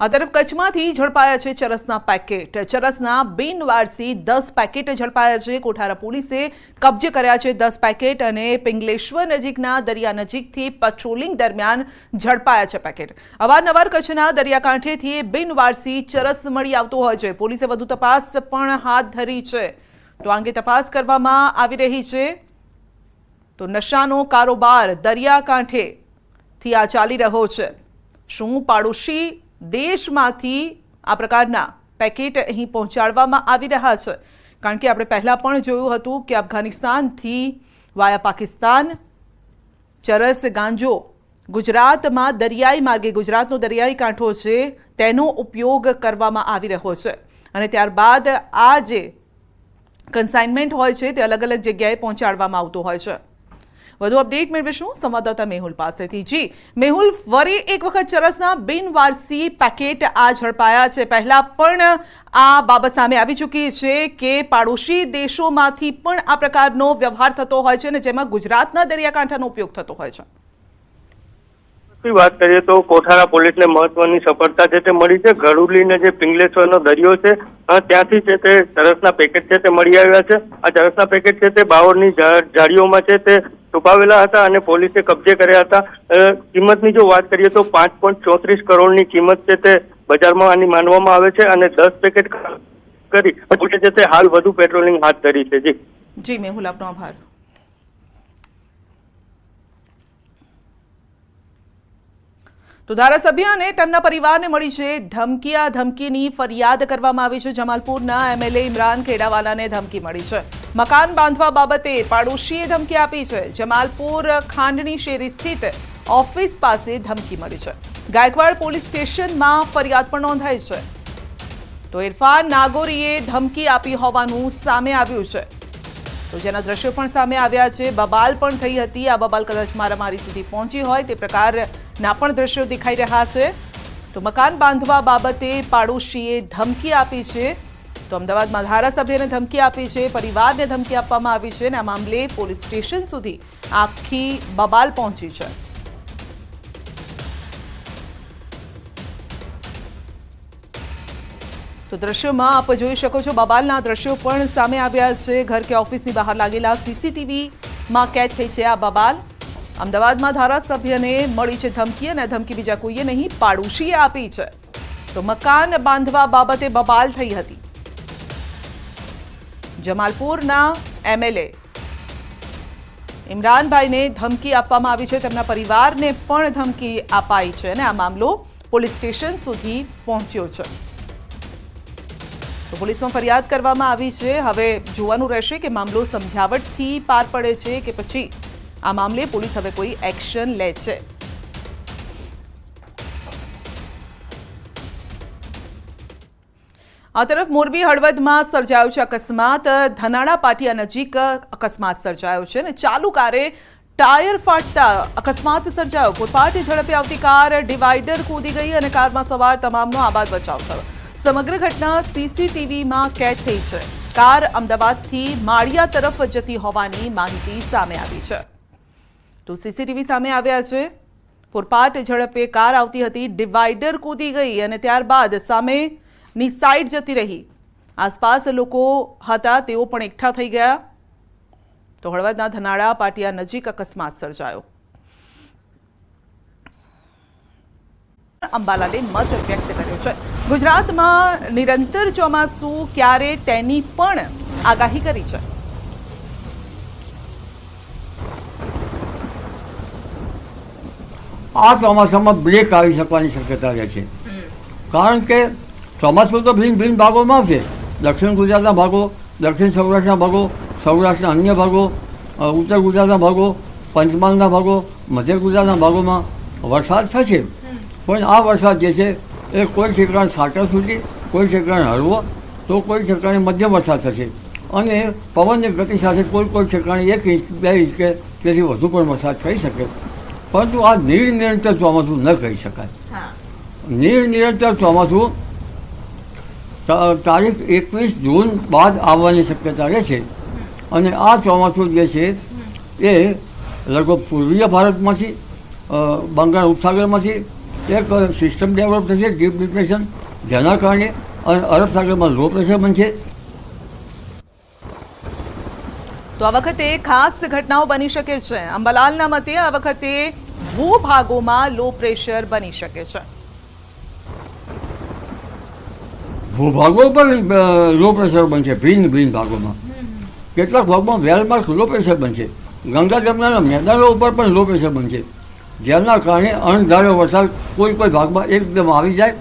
આ તરફ કચ્છમાંથી ઝડપાયા છે ચરસના પેકેટ. ચરસના બિનવારસી દસ પેકેટ ઝડપાયા છે. કોઠારા પોલીસે કબજે કર્યા છે દસ પેકેટ અને પિંગલેશ્વર નજીકના દરિયા નજીકથી પેટ્રોલિંગ દરમિયાન ઝડપાયા છે પેકેટ. અવારનવાર કચ્છના દરિયાકાંઠેથી બિનવારસી ચરસ મળી આવતો હોય છે. પોલીસે વધુ તપાસ પણ હાથ ધરી છે. તો આ અંગે તપાસ કરવામાં આવી રહી છે. તો નશાનો કારોબાર દરિયાકાંઠેથી આ ચાલી રહ્યો છે. શું પાડોશી દેશમાંથી આ પ્રકારના પેકેટ અહીં પહોંચાડવામાં આવી રહ્યા છે. કારણ કે આપણે પહેલાં પણ જોયું હતું કે અફઘાનિસ્તાનથી વાયા પાકિસ્તાન, ચરસ ગાંજો ગુજરાતમાં દરિયાઈ માર્ગે, ગુજરાતનો દરિયાઈ કાંઠો છે, તેનો ઉપયોગ કરવામાં આવી રહ્યો છે. અને ત્યારબાદ આ જે કન્સાઇનમેન્ટ હોય છે તે અલગ અલગ જગ્યાએ પહોંચાડવામાં આવતું હોય છે. વધુ અપડેટ મેળવીશું સંવાદદાતા મેહુલ પાસેથી. જી, મેહુલ, ફરી એક વખત ચરસના બિનવારસી પેકેટ આ ઝડપાયા છે. પહેલા પણ આ બાબત સામે આવી ચૂકી છે કે પાડોશી દેશોમાંથી પણ આ પ્રકારનો વ્યવહાર થતો હોય છે અને જેમાં ગુજરાતના દરિયાકાંઠાનો ઉપયોગ થતો હોય છે. ની વાત કરીએ તો કોઠારા પોલીસને મહત્વની સફળતા છે તે મળી છે. ગરુલીને જે પિંગલેશ્વરનો દરિયો છે ત્યાંથી છે તે ચરસના પેકેટ છે તે મળી આવ્યા છે. આ ચરસના પેકેટ છે તે બાવળની ઝાડીઓમાં છે તે છુપાવેલા હતા અને પોલીસે કબજે કર્યા હતા. કિંમતની જો વાત કરીએ તો પાંચ પોઈન્ટ ચોત્રીસ કરોડની કિંમત છે તે બજારમાં આની માનવામાં આવે છે અને દસ પેકેટ કરી તે હાલ વધુ પેટ્રોલિંગ હાથ ધરી છે. જી. જી મેહુલ આપનો આભાર. તો ધારાસભ્ય અને તેમના પરિવારને મળી છે ધમકી આ ધમકીની ફરિયાદ કરવામાં આવી છે. જમાલપુરના એમએલએ ઇમરાન ખેડાવાલાને ધમકી મળી છે. મકાન બાંધવા બાબતે પાડોશીએ ધમકી આપી છે. જમાલપુર ખાંડણી શેરી સ્થિત ઓફિસ પાસે ધમકી મળી છે. ગાયકવાડ પોલીસ સ્ટેશનમાં ફરિયાદ પણ નોંધાઈ છે. તો ઇરફાન નાગોરીએ ધમકી આપી હોવાનું સામે આવ્યું છે. તો જેના દ્રશ્યો પણ સામે આવ્યા છે. બબાલ પણ થઈ હતી. આ બબાલ કદાચ મારામારી સુધી પહોંચી હોય તે પ્રકારના પણ દ્રશ્યો દેખાઈ રહ્યા છે. તો મકાન બાંધવા બાબતે પાડોશીએ ધમકી આપી છે. તો અમદાવાદમાં ધારાસભ્યને ધમકી આપી છે, પરિવારને ધમકી આપવામાં આવી છે અને આ મામલે પોલીસ સ્ટેશન સુધી આખી બબાલ પહોંચી છે. તો દ્રશ્યોમાં આપ જોઈ શકો છો બબાલના દ્રશ્યો પણ સામે આવ્યા છે. ઘર કે ઓફિસની બહાર લાગેલા સીસીટીવીમાં કેદ થઈ છે આ બબાલ. અમદાવાદમાં ધારાસભ્યને મળી છે ધમકી અને ધમકી બીજા કોઈએ નહીં, પાડોશીએ આપી છે. તો મકાન બાંધવા બાબતે બબાલ થઈ હતી. જમાલપુરના એમએલએ. ઇમરાનભાઈને ધમકી આપવામાં આવી છે. તેમના પરિવારને પણ ધમકી અપાઈ છે અને આ મામલો પોલીસ સ્ટેશન સુધી પહોંચ્યો છે. તો પોલીસમાં ફરિયાદ કરવામાં આવી છે. હવે જોવાનું રહેશે કે મામલો સમજાવટથી પાર પડે છે કે પછી આ મામલે પોલીસ હવે કોઈ એક્શન લે છે. આ તરફ મોરબી હળવદમાં સર્જાયો છે અકસ્માત. ધનાળા પાટિયા નજીક અકસ્માત સર્જાયો છે અને ચાલુ કારે ટાયર ફાટતા અકસ્માત સર્જાયો. પૂરપાટ ઝડપે આવતી કાર ડિવાઈડર કૂદી ગઈ અને કારમાં સવાર તમામનો આબાદ બચાવ થયો. સમગ્ર ઘટના સીસીટીવીમાં કેદ થઈ છે. કાર અમદાવાદથી માળિયા તરફ જતી હોવાની માહિતી સામે આવી છે. તો સીસીટીવી સામે આવ્યા છે. પૂરપાટ ઝડપે કાર આવતી હતી, ડિવાઈડર કૂદી ગઈ અને ત્યારબાદ સામેની સાઈડ જતી રહી. આસપાસ લોકો હતા તેઓ પણ એકઠા થઈ ગયા. તો હળવદના ધનાળા પાટિયા નજીક અકસ્માત સર્જાયો. અંબાલાલે મત વ્યક્ત કર્યો છે. ગુજરાતમાં નિરંતર ચોમાસું ક્યારે તેની પણ આગાહી કરી છે. આ ચોમાસામાં બ્રેક આવી શકવાની શક્યતા રહે છે. કારણ કે ચોમાસું તો ભિન્ન ભિન્ન ભાગોમાં છે. દક્ષિણ ગુજરાતના ભાગો દક્ષિણ સૌરાષ્ટ્રના ભાગો સૌરાષ્ટ્રના અન્ય ભાગો ઉત્તર ગુજરાતના ભાગો પંચમહાલના ભાગો મધ્ય ગુજરાતના ભાગોમાં વરસાદ થશે. પણ આ વરસાદ જે છે એ કોઈ ઠેકાણે સાટર સુધી કોઈ ઠેકાણે હળવો તો કોઈ ઠેકાણે મધ્યમ વરસાદ થશે. અને પવનની ગતિ સાથે કોઈ કોઈ ઠેકાણે એક ઇંચ બે ઇંચ કે તેથી વધુ પણ વરસાદ થઈ શકે. પરંતુ આ નિર્નિરંતર ચોમાસું ન કહી શકાય. નીર નિરંતર ચોમાસું તારીખ એકવીસ જૂન બાદ આવવાની શક્યતા રહે છે. અને આ ચોમાસું જે છે, એ લગભગ પૂર્વીય ભારતમાંથી બંગાળ ઉપસાગરમાંથી એક સિસ્ટમ ડેવલપ થશે ડીપ ડિપ્રેશન જેના કારણે અરબ સાગરમાં લો પ્રેશર બનશે. તો આ વખતે ખાસ ઘટનાઓ બની શકે છે. અંબાલાલના મતે આ વખતે ભૂભાગોમાં લો પ્રેશર બની શકે છે. ભૂભાગો પણ લો પ્રેશર બનશે ભિન્ન ભિન્ન ભાગોમાં. કેટલાક ભાગમાં વેલમાર્ક લો પ્રેશર બનશે? ગંગા જમનાના મેદાનો ઉપર પણ લો પ્રેશર બનશે. જેના કારણે અણધાર્યો વરસાદ કોઈ કોઈ ભાગમાં એકદમ આવી જાય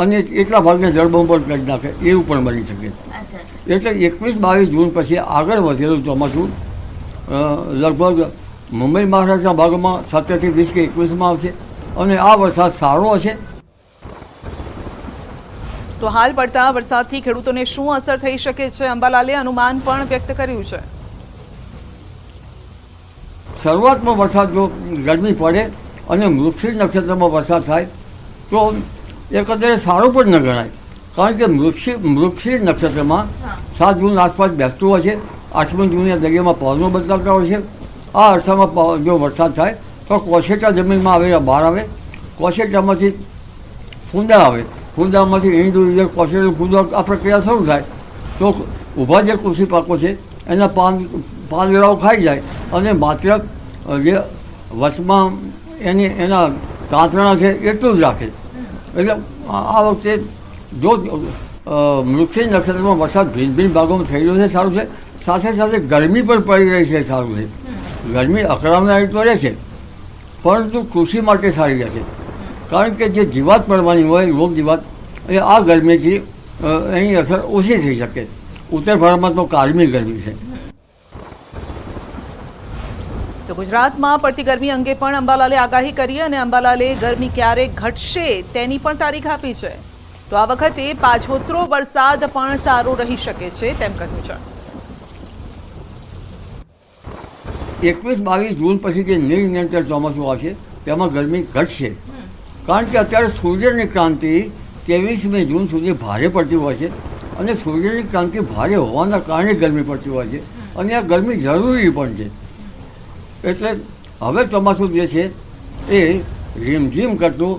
અને એટલા ભાગને જળબંબોળ કરી નાખે એવું પણ બની શકે. એટલે એકવીસ બાવીસ જૂન પછી આગળ વધેલું ચોમાસું લગભગ મુંબઈ મહારાષ્ટ્રના ભાગમાં સત્તરથી વીસ કે એકવીસમાં આવશે અને આ વરસાદ સારો હશે. તો હાલ પડતા વરસાદથી ખેડૂતોને શું અસર થઈ શકે છે? અંબાલાલે અનુમાન પણ વ્યક્ત કર્યું છે. શરૂઆતમાં વરસાદ જો ગરમી પડે અને મૃક્ષિર નક્ષત્રમાં વરસાદ થાય તો એકંદરે સારું પણ ન ગણાય. કારણ કે મૃક્ષિ મૃક્ષિર નક્ષત્રમાં સાત જૂન આસપાસ બેસતું હોય છે. આઠમી જૂને દરિયામાં પવનો બદલાતા હોય છે. આ અરસામાં જો વરસાદ થાય તો કોશેટા જમીનમાં આવે બહાર આવે. કોશેટામાંથી ફૂંદા આવે. ફૂંદામાંથી હિન્દુ ઈંડું કોશેટું ફૂંદો આ પ્રક્રિયા શરૂ થાય, તો ઊભા જે કૃષિ પાકો છે, એના પાન પાંદડાઓ ખાઈ જાય અને માત્ર જે વચમાં એની, એના કાંતરણા છે એટલું જ રાખે. એટલે આ વખતે જો મૃક્ષી નક્ષત્રમાં વરસાદ ભિન્ન ભિન્ન ભાગોમાં થઈ રહ્યો છે, સારું છે. સાથે સાથે ગરમી પણ પડી રહી છે, સારું છે. ગરમી અકળાવનારી તો રહે છે. પરંતુ કૃષિ માટે સારી રહેશે. કારણ કે જે જીવાત પડવાની હોય રોગ જીવાત એ આ ગરમીથી એની અસર ઓછી થઈ શકે. ઉત્તર ભારતમાં તો કાળમી ગરમી છે. તો ગુજરાતમાં પડતી ગરમી અંગે પણ અંબાલાલે આગાહી કરી અને અંબાલાલે ગરમી ક્યારે ઘટશે તેની પણ તારીખ આપી છે. તો આ વખતે પાછોતરો વરસાદ પણ સારો રહી શકે છે તેમ કહ્યું છે. એકવીસ બાવીસ જૂન પછી જે નિરનિરંતર ચોમાસું આવશે તેમાં ગરમી ઘટશે. કારણ કે અત્યારે સૂર્યની ક્રાંતિ ત્રેવીસમી જૂન સુધી ભારે પડતી હોય છે અને સૂર્યની ક્રાંતિ ભારે હોવાના કારણે ગરમી પડતી હોય છે અને આ ગરમી જરૂરી પણ છે. એટલે હવે ચોમાસું જે છે એ રીમઝીમ કરતું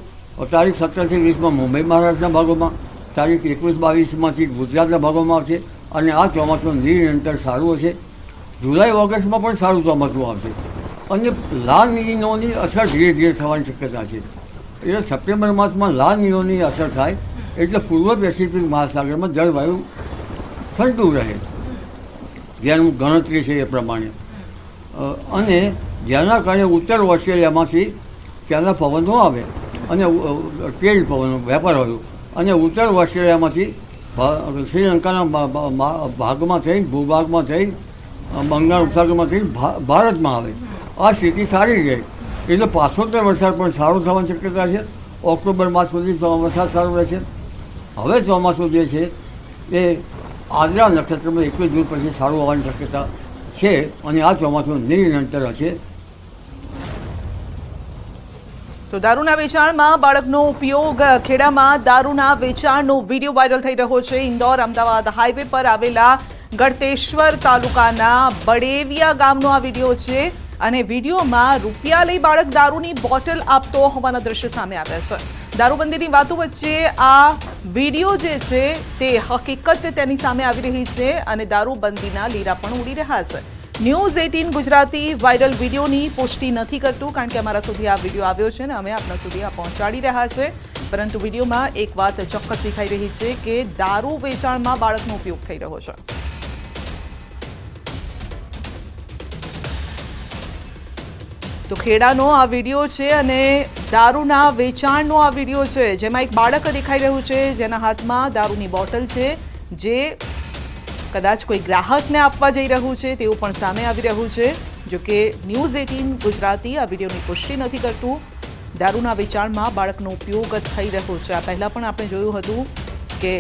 તારીખ સત્તરથી વીસમાં મુંબઈ મહારાષ્ટ્રના ભાગોમાં, તારીખ એકવીસ બાવીસમાંથી ગુજરાતના ભાગોમાં આવશે અને આ ચોમાસું નિરંતર સારું હશે. જુલાઈ, ઓગસ્ટમાં પણ સારું ચોમાસું આવશે. અને લાલ નીનોની અસર ધીરે ધીરે થવાની શક્યતા છે. એટલે સપ્ટેમ્બર માસમાં લાલ નીનોની અસર થાય એટલે પૂર્વ પેસિફિક મહાસાગરમાં જળવાયુ ઠંડુ રહે. જેનું ગણતરી છે એ પ્રમાણે. અને જેના કારણે ઉત્તર ઓસ્ટ્રેલિયામાંથી ત્યાંના પવનો આવે અને તેજ પવનો, વેપાર હોય. અને ઉત્તર ઓસ્ટ્રેલિયામાંથી શ્રીલંકાના ભાગમાં થઈ, ભૂભાગમાં થઈ બંગાળ ઉપસાગરમાં થઈ ભારતમાં આવે. આ સ્થિતિ સારી રહે. એટલે પાછોતેર વરસાદ પણ સારો થવાની શક્યતા છે. ઓક્ટોબર માસ સુધી વરસાદ સારો રહેશે. હવે ચોમાસું જે છે, એ આદરા નક્ષત્રમાં એકવીસ જૂન પછી સારું આવવાની શક્યતા છે અને આ ચોમાસું નિરંતર હશે. તો દારૂના વેચાણમાં બાળકનો ઉપયોગ, ખેડામાં દારૂના વેચાણનો વીડિયો વાયરલ થઈ રહ્યો છે. ઇન્દોર અમદાવાદ હાઈવે પર આવેલા ગળતેશ્વર તાલુકાના બડેવિયા ગામનો આ વીડિયો છે. અને વિડીયોમાં રૂપિયા લઈ બાળક દારૂની બોટલ આપતો હોવાના દ્રશ્ય સામે આવ્યા છે. દારૂબંધીની વાતો વચ્ચે આ વીડિયો જે છે તે હકીકત તેની સામે આવી રહી છે અને દારૂબંધીના લીરા પણ ઉડી રહ્યા છે. ન્યૂઝ એટીન ગુજરાતી વાયરલ વિડીયોની પુષ્ટિ નથી કરતું કારણ કે અમારા સુધી આ વીડિયો આવ્યો છે ને અમે આપણા સુધી આ પહોંચાડી રહ્યા છે. પરંતુ વિડીયોમાં એક વાત ચોક્કસ દેખાઈ રહી છે કે દારૂ વેચાણમાં બાળકનો ઉપયોગ થઈ રહ્યો છે. તો ખેડાનો આ વીડિયો છે અને દારૂના વેચાણનો આ વીડિયો છે. જેમાં એક બાળક દેખાઈ રહ્યું છે, જેના હાથમાં દારૂની બોટલ છે, જે કદાચ કોઈ ગ્રાહકને આપવા જઈ રહ્યું છે, તેવું પણ સામે આવી રહ્યું છે. જો કે ન્યૂઝ એટીન ગુજરાતી આ વિડીયોની પુષ્ટિ નથી કરતું. દારૂના વેચાણમાં બાળકનો ઉપયોગ થઈ રહ્યો છે. આ પહેલાં પણ આપણે જોયું હતું કે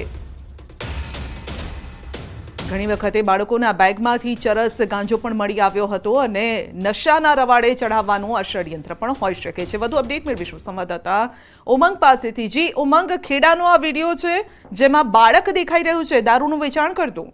ઘણી વખતે બાળકોના બેગમાંથી ચરસ ગાંજો પણ મળી આવ્યો હતો અને નશાના રવાડે ચઢાવવાનું આ ષડયંત્ર પણ હોઈ શકે છે. વધુ અપડેટ મેળવીશું સંવાદદાતા ઉમંગ પાસેથી. જી, ઉમંગ, ખેડાનો આ વીડિયો છે જેમાં બાળક દેખાઈ રહ્યું છે. દારૂનું વેચાણ કરતું.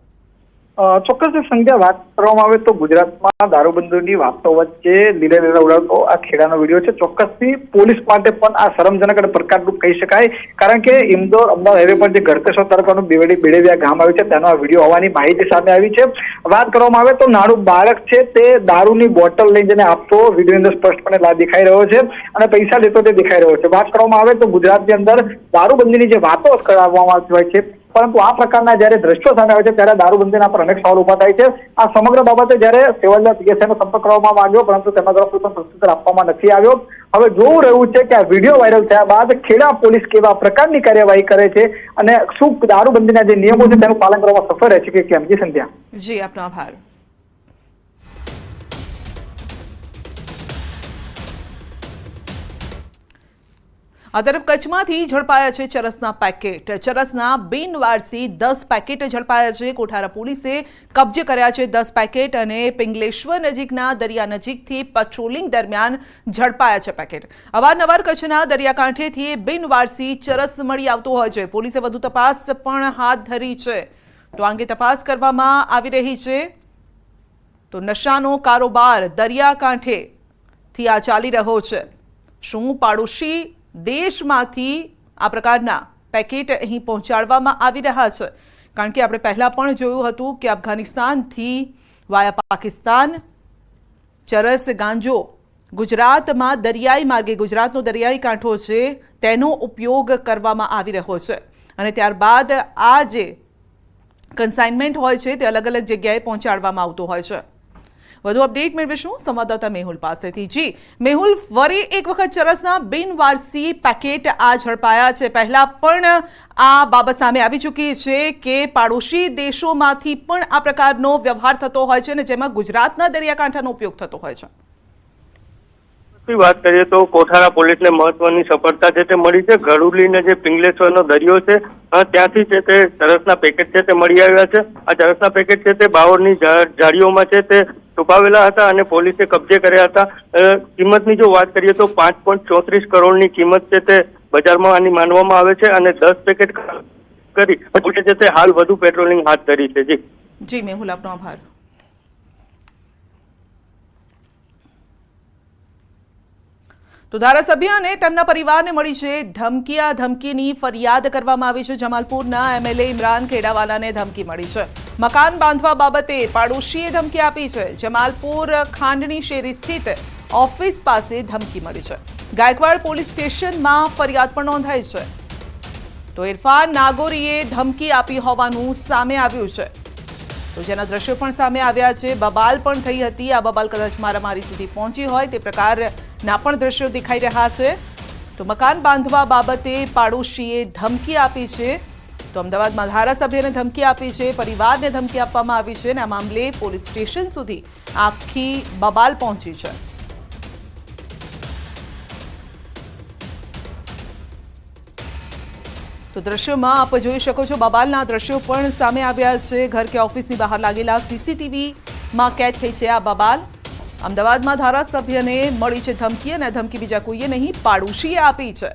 ચોક્કસ સંખ્યા વાત કરવામાં આવે તો ગુજરાતમાં દારૂબંધીની વાતો વચ્ચે લીલે લીલા ઉડાવતો આ ખેડાનો વીડિયો છે. ચોક્કસથી પોલીસ માટે પણ આ શરમજનક અને પડકારરૂપ કહી શકાય. કારણ કે ઇન્દોર અમદાવાદ હાઈવે પર જે ગરતેશ્વર તરફનું બેવડી, બેડેવિયા ગામ આવ્યું છે, તેનો આ વીડિયો હોવાની માહિતી સામે આવી છે. વાત કરવામાં આવે તો નાનું બાળક છે તે દારૂની બોટલ લઈને જઈને આપતો. વીડિયો અંદર સ્પષ્ટપણે દેખાઈ રહ્યો છે અને પૈસા લેતો તે દેખાઈ રહ્યો છે. વાત કરવામાં આવે તો ગુજરાતની અંદર દારૂબંધીની જે વાતો કરવામાં આવતી હોય છે પરંતુ આ પ્રકારના જ્યારે દ્રશ્યો સામે આવે છે, ત્યારે દારૂબંધીના પર અનેક સવાલ ઊભા થાય છે. આ સમગ્ર બાબતે જ્યારે સેવલિયા પીએસઆઈનો સંપર્ક કરવામાં આવ્યો, પરંતુ તેના તરફ કોઈ પણ પ્રત્યુત્તર આપવામાં નથી આવ્યો. હવે જોવું રહ્યું છે કે આ વીડિયો વાયરલ થયા બાદ ખેડા પોલીસ કેવા પ્રકારની કાર્યવાહી કરે છે અને શું દારૂબંધીના જે નિયમો છે, તેનું પાલન કરવામાં સફળ રહે છે કે કેમ? જી સંધ્યા. જી, આપનો આભાર. આ તરફ કચ્છમાંથી ઝડપાયા છે ચરસના પેકેટ. ચરસના બિનવારસી દસ પેકેટ ઝડપાયા છે. કોઠારા પોલીસે કબજે કર્યા છે દસ પેકેટ અને પિંગલેશ્વર નજીકના દરિયા નજીકથી પેટ્રોલિંગ દરમિયાન ઝડપાયા છે પેકેટ. અવારનવાર કચ્છના દરિયાકાંઠેથી બિનવારસી ચરસ મળી આવતો હોય છે. પોલીસે વધુ તપાસ પણ હાથ ધરી છે. તો આ તપાસ કરવામાં આવી રહી છે. તો નશાનો કારોબાર દરિયાકાંઠેથી આ ચાલી રહ્યો છે. શું પાડોશી દેશમાંથી આ પ્રકારના પેકેટ અહીં પહોંચાડવામાં આવી રહ્યા છે. કારણ કે આપણે પહેલાં પણ જોયું હતું કે અફઘાનિસ્તાનથી વાયા પાકિસ્તાન, ચરસ ગાંજો ગુજરાતમાં દરિયાઈ માર્ગે, ગુજરાતનો દરિયાઈ કાંઠો છે, તેનો ઉપયોગ કરવામાં આવી રહ્યો છે. અને ત્યારબાદ આ જે કન્સાઇનમેન્ટ હોય છે તે અલગ અલગ જગ્યાએ પહોંચાડવામાં આવતું હોય છે. વધુ અપડેટ મેળવીશું સંવાદદાતા મેહુલ પાસેથી. જી, મેહુલ, ફરી એક વખત ચરસના બિનવારસી પેકેટ આ ઝડપાયા છે. પહેલા પણ આ બાબત સામે આવી ચૂકી છે કે પાડોશી દેશોમાંથી પણ આ પ્રકારનો વ્યવહાર થતો હોય છે અને જેમાં ગુજરાતના દરિયાકાંઠાનો ઉપયોગ થતો હોય છે. ની વાત કરીએ તો કોઠારા પોલીસને મહત્વની સફળતા છે તે મળી છે. ગરુલીને જે પિંગલેશ્વરનો દરિયો છે ત્યાંથી છે તે ચરસના પેકેટ છે તે મળી આવ્યા છે. આ ચરસના પેકેટ છે તે બાવળની જાળીઓમાં છે તે છુપાવેલા હતા અને પોલીસે કબજે કર્યા હતા. કિંમતની જો વાત કરીએ તો પાંચ પોઈન્ટ ચોત્રીસ કરોડની કિંમત છે તે બજારમાં આની માનવામાં આવે છે અને દસ પેકેટ કરી છે તે હાલ વધુ પેટ્રોલિંગ હાથ ધરી છે. જી. જી, મેહુલ આપનો આભાર. તો ધારાસભ્ય અને તેમના પરિવારને મળી છે ધમકી આ ધમકીની ફરિયાદ કરવામાં આવી છે. જમાલપુરના એમએલએ ઇમરાન ખેડાવાલાને ધમકી મળી છે. મકાન બાંધવા બાબતે પાડોશીએ ધમકી આપી છે. જમાલપુર ખાંડની શેરી સ્થિત ઓફિસ પાસે ધમકી મળી છે. ગાયકવાડ પોલીસ સ્ટેશનમાં ફરિયાદ પણ નોંધાઈ છે. તો ઇરફાન નાગોરીએ ધમકી આપી હોવાનું સામે આવ્યું છે. તો જેના દ્રશ્યો પણ સામે આવ્યા છે. બબાલ પણ થઈ હતી. આ બબાલ કદાચ મારામારી સુધી પહોંચી હોય તે પ્રકારના પણ દ્રશ્યો દેખાઈ રહ્યા છે. તો મકાન બાંધવા બાબતે પાડોશીએ ધમકી આપી છે. તો અમદાવાદમાં ધારાસભ્યને ધમકી આપી છે. પરિવારને ધમકી આપવામાં આવી છે અને આ મામલે પોલીસ સ્ટેશન સુધી આખી બબાલ પહોંચી છે. તો દ્રશ્યોમાં આપ જોઈ શકો છો બબાલના દ્રશ્યો પણ સામે આવ્યા છે. ઘર કે ઓફિસની બહાર લાગેલા સીસીટીવીમાં કેદ થઈ છે આ બબાલ. અમદાવાદમાં ધારાસભ્યને મળી છે ધમકી અને ધમકી બીજા કોઈએ નહીં, પાડોશીએ આપી છે.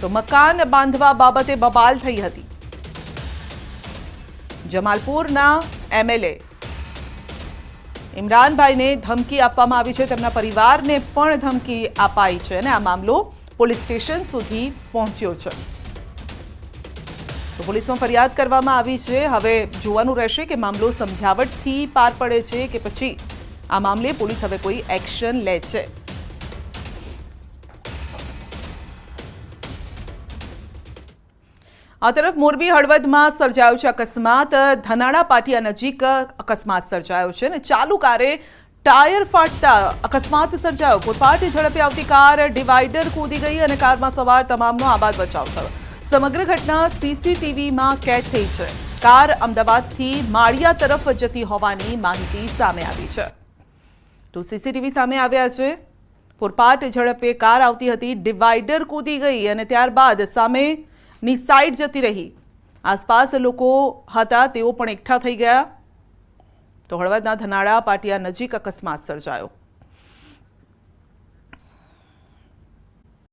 તો મકાન બાંધવા બાબતે બબાલ થઈ હતી. જમાલપુરના એમએલએ ઇમરાનભાઈને ધમકી આપવામાં આવી છે. તેમના પરિવારને પણ ધમકી અપાઈ છે અને આ મામલો પોલીસ સ્ટેશન સુધી પહોંચ્યો છે. તો પોલીસમાં ફરિયાદ કરવામાં આવી છે. હવે જોવાનું રહેશે કે મામલો સમજાવટથી પાર પડે છે કે પછી આ મામલે પોલીસ હવે કોઈ એક્શન લે છે. આ તરફ મોરબી હળવદમાં સર્જાયો છે અકસ્માત. ધનાળા પાટિયા નજીક અકસ્માત સર્જાયો છે અને ચાલુ કારે ટાયર ફાટતા અકસ્માત સર્જાયો. પૂરપાટ ઝડપે આવતી કાર ડિવાઈડર કૂદી ગઈ અને કારમાં સવાર તમામનો આબાદ બચાવ થયો. સમગ્ર ઘટના સીસીટીવીમાં કેદ થઈ છે. કાર અમદાવાદથી માળિયા તરફ જતી હોવાની માહિતી સામે આવી છે. તો સીસીટીવી સામે આવ્યા છે. પુરપાટ ઝડપે કાર આવતી હતી, ડિવાઈડર કૂદી ગઈ અને ત્યારબાદ સામેની સાઈડ જતી રહી. આસપાસ લોકો હતા, તેઓ પણ એકઠા થઈ ગયા. તો હળવદના ધનાળા પાટિયા નજીક અકસ્માત સર્જાયો.